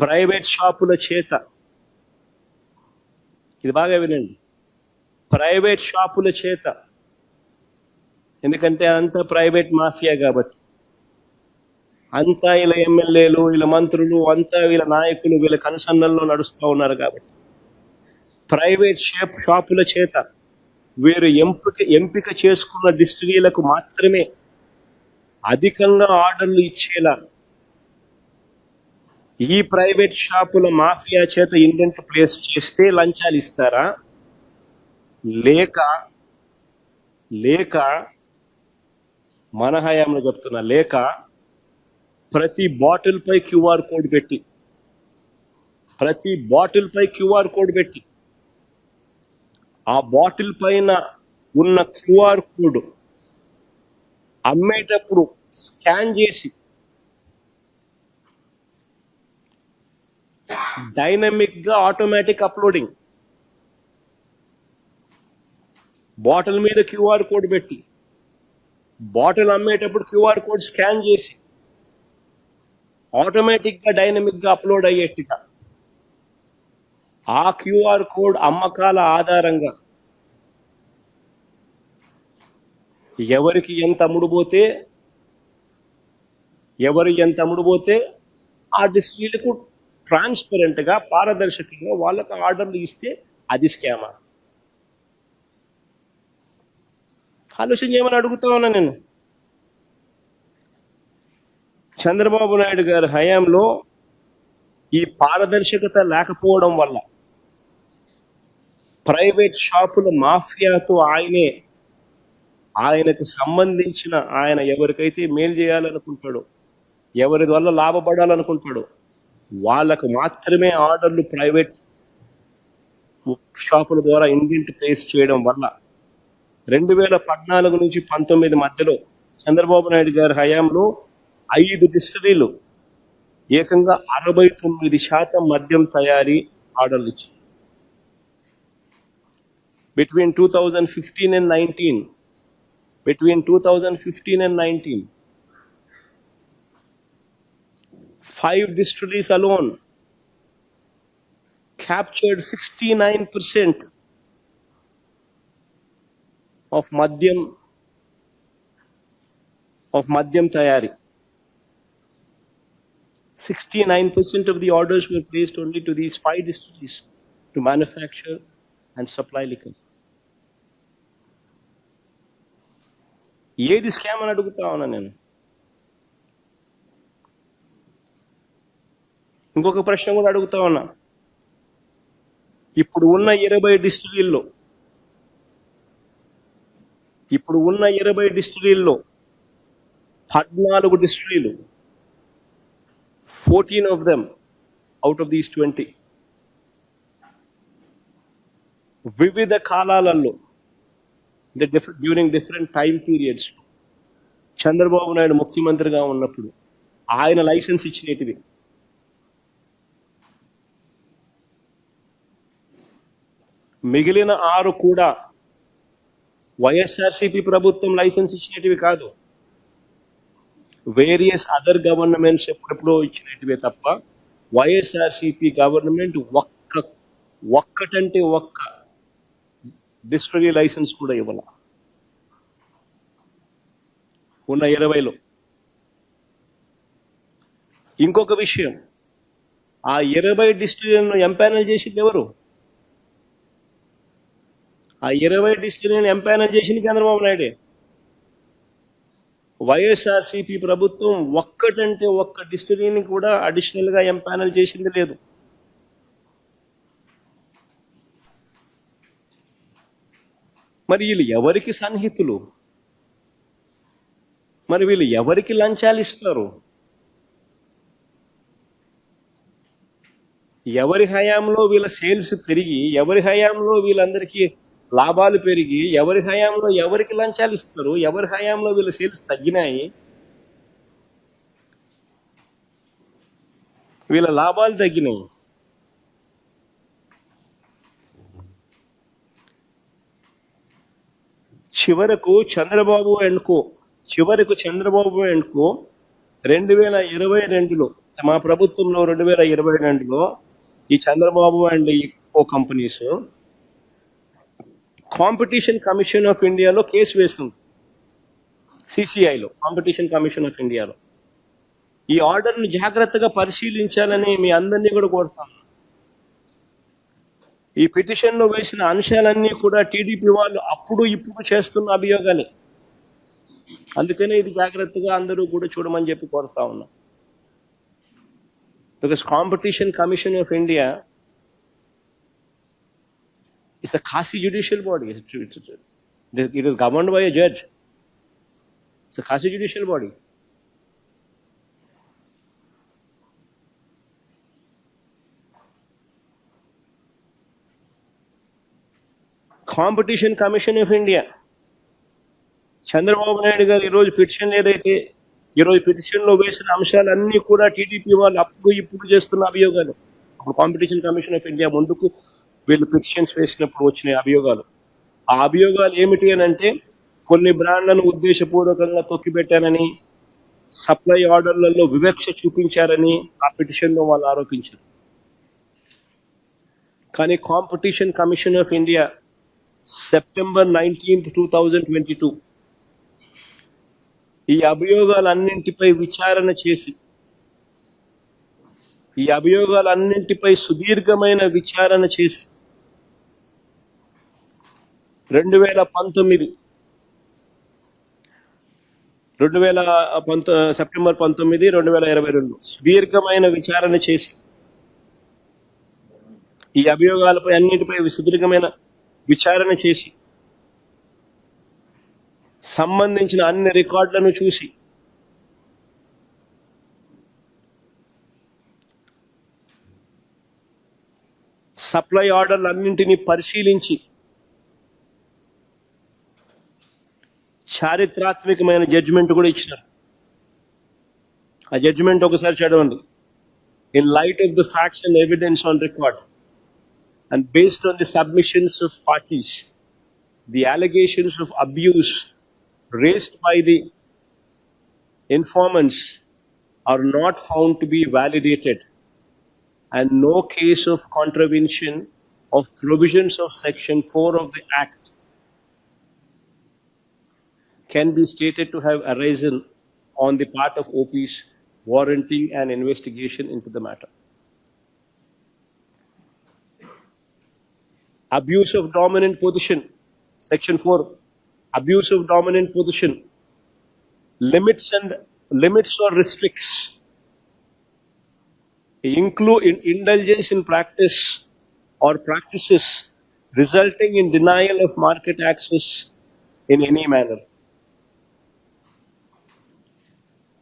Private షాపుల చేత. ఇది బాగా వినండి. ప్రైవేట్ షాపుల చేత. ఎందుకంటే అంతా ప్రైవేట్ మాఫియా కాబట్టి. అంతా ఇలా ఎమ్మెల్యేలు వీళ్ళ మంత్రులు అంతా వీళ్ళ నాయకులు వీళ్ళ కనుసన్నల్లో నడుస్తూ ఉన్నారు కాబట్టి. ప్రైవేట్ షాప్ షాపుల చేత వీరు ఎంపిక ఎంపిక చేసుకున్న డిస్ట్రిక్ట్లకు మాత్రమే అధికంగా ఆర్డర్లు ఇచ్చేలా ఈ ప్రైవేట్ షాపుల మాఫియా చేత ఇండెంట్ ప్లేస్ చేస్తే లంచాలు ఇస్తారా? లేక లేక మన హయాంలో చెప్తున్నా లేక ప్రతి బాటిల్పై క్యూఆర్ కోడ్ పెట్టి ప్రతి బాటిల్పై క్యూఆర్ కోడ్ పెట్టి ఆ బాటిల్ పైన ఉన్న క్యూఆర్ కోడ్ అమ్మేటప్పుడు స్కాన్ చేసి డైనమిక్గా ఆటోమేటిక్ అప్లోడింగ్ బాటిల్ మీద క్యూఆర్ కోడ్ పెట్టి. బాటిల్ అమ్మేటప్పుడు క్యూఆర్ కోడ్ స్కాన్ చేసి. ఆటోమేటిక్గా డైనమిక్గా అప్లోడ్ అయ్యేట్టుగా. ఆ క్యూఆర్ కోడ్ అమ్మకాల ఆధారంగా. ఎవరికి ఎంత అమ్ముడుపోతే ఎవరు ఎంత అమ్ముడుపోతే ఆ డిస్ట్రిక్ట్లకు ట్రాన్స్పరెంట్గా పారదర్శకంగా వాళ్ళకు ఆర్డర్లు ఇస్తే అది స్కామా ఆలోచన చేయమని అడుగుతా ఉన్నా నేను. చంద్రబాబు నాయుడు గారి హయాంలో ఈ పారదర్శకత లేకపోవడం వల్ల ప్రైవేట్ షాపుల మాఫియాతో ఆయనే ఆయనకు సంబంధించిన ఆయన ఎవరికైతే మేలు చేయాలనుకుంటాడో ఎవరి వల్ల లాభపడాలనుకుంటాడో వాళ్ళకు మాత్రమే ఆర్డర్లు ప్రైవేట్ షాపుల ద్వారా ఇండియంట్ ప్లేస్ చేయడం వల్ల రెండు వేల పద్నాలుగు నుంచి పంతొమ్మిది మధ్యలో చంద్రబాబు నాయుడు గారి హయాంలో ఐదు డిస్టరీలు ఏకంగా అరవై తొమ్మిది శాతం మద్యం తయారీ ఆర్డర్లు ఇచ్చి between two thousand fifteen and nineteen between two thousand fifteen and nineteen five distilleries alone captured 69% of madhyam of madhyam tayari 69% of the orders were placed only to these five distilleries to manufacture and supply liquor ఏది scam అని అడుగుతా ఉన్నా నేను ఇంకొక ప్రశ్న కూడా అడుగుతా ఉన్నా. ఇప్పుడు ఉన్న ఇరవై డిస్టిలీల్లో ఇప్పుడు ఉన్న ఇరవై డిస్టిలీల్లో పద్నాలుగు డిస్టిలీలు fourteen of them out of these twenty వివిధ కాలాలలో అంటే different during different time periods Chandrababu Naidu ముఖ్యమంత్రిగా ఉన్నప్పుడు ఆయన లైసెన్స్ ఇచ్చినటివి. మిగిలిన ఆరు కూడా వైఎస్ఆర్సిపి ప్రభుత్వం లైసెన్స్ ఇచ్చినటివి కాదు. వేరియస్ అదర్ గవర్నమెంట్స్ ఎప్పుడెప్పుడో ఇచ్చినటివే తప్ప వైఎస్ఆర్సిపి గవర్నమెంట్ ఒక్క ఒక్కటంటే ఒక్క డిస్ట్రీ లైసెన్స్ కూడా ఇవ్వాల. ఉన్న ఇరవైలో. ఇంకొక విషయం ఆ ఇరవై డిస్ట్రిక్ట్లను ఎంపానల్ చేసింది ఎవరు? ఆ ఇరవై డిస్టిల్ని ఎంపానల్ చేసింది చంద్రబాబు నాయుడే. వైఎస్ఆర్సీపీ ప్రభుత్వం ఒక్కటంటే ఒక్క డిస్టిల్ని కూడా అడిషనల్గా ఎంపానల్ చేసింది లేదు. మరి వీళ్ళు ఎవరికి సన్నిహితులు? మరి వీళ్ళు ఎవరికి లంచాలు ఇస్తారు? ఎవరి హయాంలో వీళ్ళ సేల్స్ పెరిగి ఎవరి హయాంలో వీళ్ళందరికీ లాభాలు పెరిగి ఎవరి హయాంలో ఎవరికి లంచాలు ఇస్తారు ఎవరి హయాంలో వీళ్ళ సేల్స్ తగ్గినాయి వీళ్ళ లాభాలు తగ్గినాయి. చివరకు చంద్రబాబు అండ్ కో చివరకు చంద్రబాబు అండ్ కో రెండు వేల ఇరవై రెండులో మా ప్రభుత్వంలో రెండు వేల ఇరవై రెండులో ఈ చంద్రబాబు అండ్ ఈ co companies competition commission of ఇండియాలో కేసు వేస్తుంది సిసిఐలో కాంపిటీషన్ కమిషన్ ఆఫ్ ఇండియాలో ఈ ఆర్డర్ను జాగ్రత్తగా పరిశీలించాలని మీ అందరినీ కూడా కోరుతాను. ఈ పిటిషన్లో వేసిన అంశాలన్నీ కూడా టీడీపీ వాళ్ళు అప్పుడు ఇప్పుడు చేస్తున్న అభియోగాలే. అందుకనే ఇది జాగ్రత్తగా అందరూ కూడా చూడమని చెప్పి కోరుతా ఉన్నా. Because competition commission of India it's a quasi judicial body it is governed by a judge it's a quasi judicial body competition commission of India Chandrababu Naidu garu ఈరోజు పిటిషన్ ఏదైతే ఈరోజు పిటిషన్లో వేసిన అంశాలన్నీ కూడా టీడీపీ వాళ్ళు అప్పుడు ఇప్పుడు చేస్తున్న అభియోగాలు. అప్పుడు కాంపిటీషన్ కమిషన్ ఆఫ్ ఇండియా ముందుకు వీళ్ళు పిటిషన్స్ వేసినప్పుడు వచ్చిన అభియోగాలు. ఆ అభియోగాలు ఏమిటి అని అంటే కొన్ని బ్రాండ్లను ఉద్దేశపూర్వకంగా తొక్కిపెట్టారని సప్లై ఆర్డర్లలో వివక్ష చూపించారని ఆ పిటిషన్లో వాళ్ళు ఆరోపించారు. కానీ competition commission of India September nineteenth two thousand twenty two ఈ అభియోగాలన్నింటిపై విచారణ చేసి ఈ అభియోగాలన్నింటిపై సుదీర్ఘమైన విచారణ చేసి రెండు వేల పంతొమ్మిది. రెండు వేల పంతొ సెప్టెంబర్ పంతొమ్మిది రెండు వేల ఇరవై రెండు. సుదీర్ఘమైన విచారణ చేసి ఈ అభియోగాలపై అన్నిటిపై సుదీర్ఘమైన విచారణ చేసి సంబంధించిన అన్ని రికార్డులను చూసి సప్లై ఆర్డర్లు అన్నింటినీ పరిశీలించి చారిత్రాత్మకమైన జడ్జిమెంట్ కూడా ఇచ్చినారు ఆ జడ్జిమెంట్ ఒకసారి చదవండి in light of the facts and evidence on record and based on the submissions of parties, the allegations of abuse raised by the informants are not found to be validated, and no case of contravention of provisions of Section 4 of the Act can be stated to have arisen on the part of OPs warranting an investigation into the matter. abuse of dominant position section 4 abuse of dominant position limits and limits or restricts include in indulgence in practice or practices resulting in denial of market access in any manner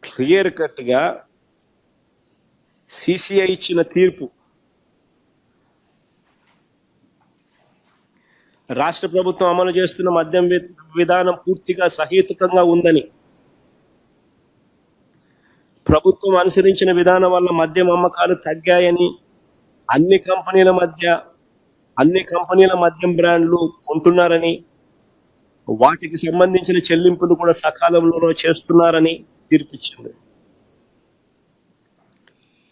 clear కట్గా CCI ఇచ్చిన తీర్పు. రాష్ట్ర ప్రభుత్వం అమలు చేస్తున్న మద్యం విధానం పూర్తిగా సహేతుకంగా ఉందని. ప్రభుత్వం అనుసరించిన విధానం వల్ల మద్యం అమ్మకాలు తగ్గాయని అన్ని కంపెనీల మధ్య అన్ని కంపెనీల మద్యం బ్రాండ్లు కొంటున్నారని వాటికి సంబంధించిన చెల్లింపులు కూడా సకాలంలో చేస్తున్నారని తీర్పిచ్చింది.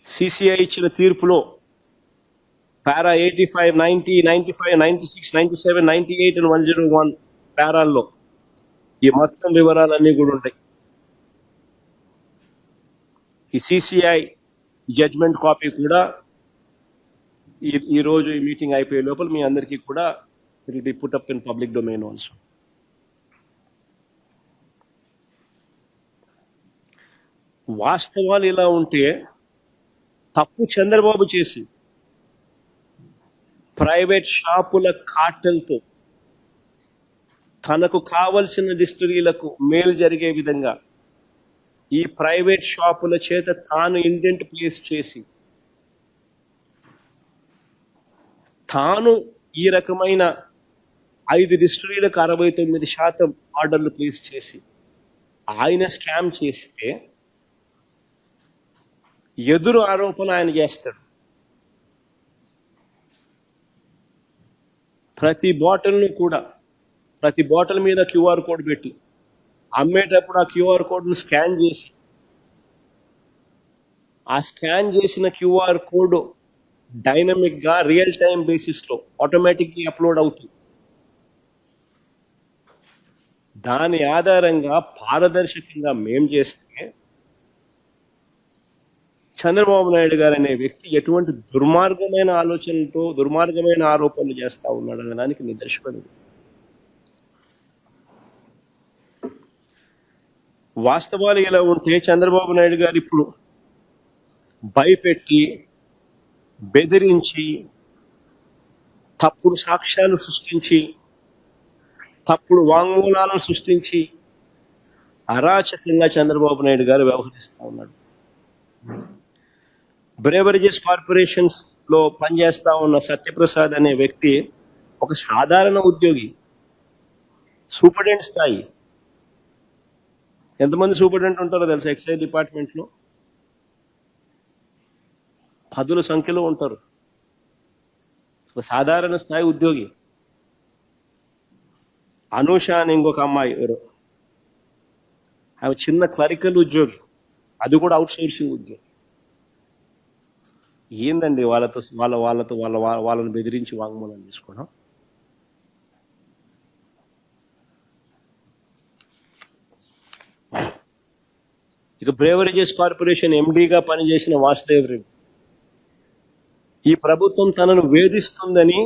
సిసిఐ ఇచ్చిన తీర్పులో para eighty five ninety ninety five ninety six ninety seven ninety eight and one zero one పారాల్లో ఈ మొత్తం వివరాలన్నీ కూడా ఉంటాయి. ఈ సిసిఐ జడ్జ్మెంట్ కాపీ కూడా ఈ ఈ రోజు ఈ మీటింగ్ అయిపోయే లోపల మీ అందరికీ కూడా it be put up in public domain also వాస్తవాలు ఇలా ఉంటే తప్పు చంద్రబాబు చేసి ప్రైవేట్ షాపుల కాటలతో తనకు కావలసిన డిస్టరీలకు మేలు జరిగే విధంగా ఈ ప్రైవేట్ షాపుల చేత తాను ఇండెంట్ ప్లేస్ చేసి తాను ఈ రకమైన ఐదు డిస్టరీలకు అరవై తొమ్మిది శాతం ఆర్డర్లు ప్లేస్ చేసి ఆయన స్కామ్ చేస్తే ఎదురు ఆరోపణ ఆయన చేస్తాడు. ప్రతి బాటిల్ను కూడా ప్రతి బాటిల్ మీద క్యూఆర్ కోడ్ పెట్టి. అమ్మేటప్పుడు ఆ క్యూఆర్ కోడ్ను స్కాన్ చేసి ఆ స్కాన్ చేసిన క్యూఆర్ కోడ్ డైనమిక్గా రియల్ టైం బేసిస్లో ఆటోమేటిక్గా అప్లోడ్ అవుతుంది. దాని ఆధారంగా పారదర్శకంగా మేం చేస్తే చంద్రబాబు నాయుడు గారు అనే వ్యక్తి ఎటువంటి దుర్మార్గమైన ఆలోచనలతో దుర్మార్గమైన ఆరోపణలు చేస్తా ఉన్నాడు అనడానికి నిదర్శకుడు నిదర్శనం వాస్తవాలు ఇలా ఉంటే చంద్రబాబు నాయుడు గారు ఇప్పుడు భయపెట్టి బెదిరించి తప్పుడు సాక్ష్యాలు సృష్టించి తప్పుడు వాంగ్మూలాలను సృష్టించి అరాచకంగా చంద్రబాబు నాయుడు గారు వ్యవహరిస్తూ ఉన్నాడు. బ్రేవరేజెస్ కార్పొరేషన్స్లో పనిచేస్తా ఉన్న సత్యప్రసాద్ అనే వ్యక్తి ఒక సాధారణ ఉద్యోగి సూపరింటెండెంట్ స్థాయి. ఎంతమంది సూపరింటెండెంట్ ఉంటారో తెలుసా ఎక్సైజ్ డిపార్ట్మెంట్లో పదుల సంఖ్యలో ఉంటారు. ఒక సాధారణ స్థాయి ఉద్యోగి. అనూష అని ఇంకొక అమ్మాయి ఎవరు? ఆమె చిన్న క్లరికల్ ఉద్యోగి. అది కూడా అవుట్ సోర్సింగ్ ఉద్యోగి. ఏందండి వాళ్ళతో వాళ్ళ వాళ్ళతో వాళ్ళ వాళ్ళని బెదిరించి వాంగ్మూలం తీసుకోవడం ఇక బ్రేవరేజెస్ కార్పొరేషన్ ఎండీగా పనిచేసిన వాసుదేవ్ రెడ్డి ఈ ప్రభుత్వం తనను వేధిస్తుందని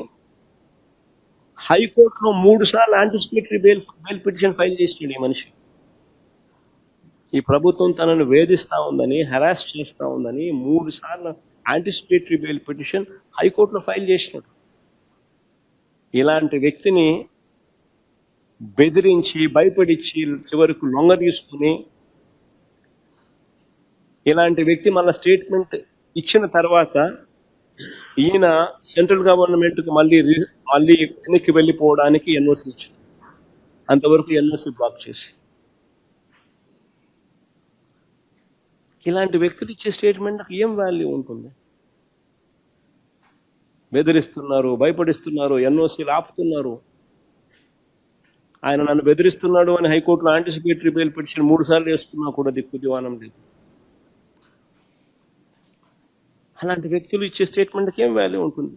హైకోర్టులో మూడు సార్లు anticipatory bail bail petition file చేసినాడు ఈ మనిషి. ఈ ప్రభుత్వం తనను వేధిస్తూ ఉందని హెరాస్ చేస్తూ ఉందని మూడు సార్లు యాంటిసిపేటరీ బెయిల్ పిటిషన్ హైకోర్టులో ఫైల్ చేసినాడు. ఇలాంటి వ్యక్తిని బెదిరించి భయపడిచ్చి చివరకు లొంగ తీసుకుని ఇలాంటి వ్యక్తి మళ్ళీ స్టేట్మెంట్ ఇచ్చిన తర్వాత ఈయన సెంట్రల్ గవర్నమెంట్కి మళ్ళీ మళ్ళీ వెనక్కి వెళ్ళిపోవడానికి ఎన్ఓసి ఇచ్చింది. అంతవరకు ఎన్ఓసి బ్లాక్ చేసి ఇలాంటి వ్యక్తులు ఇచ్చే స్టేట్మెంట్కి ఏం వాల్యూ ఉంటుంది? బెదిరిస్తున్నారు భయపడిస్తున్నారు ఎన్ఓసీలు ఆపుతున్నారు. ఆయన నన్ను బెదిరిస్తున్నాడు అని హైకోర్టులో యాంటిసిపేటరీ బెయిల్ పిటిషన్ మూడు సార్లు వేసుకున్నా కూడా దిక్కు దివానం లేదు. అలాంటి వ్యక్తులు ఇచ్చే స్టేట్మెంట్కి ఏం వాల్యూ ఉంటుంది?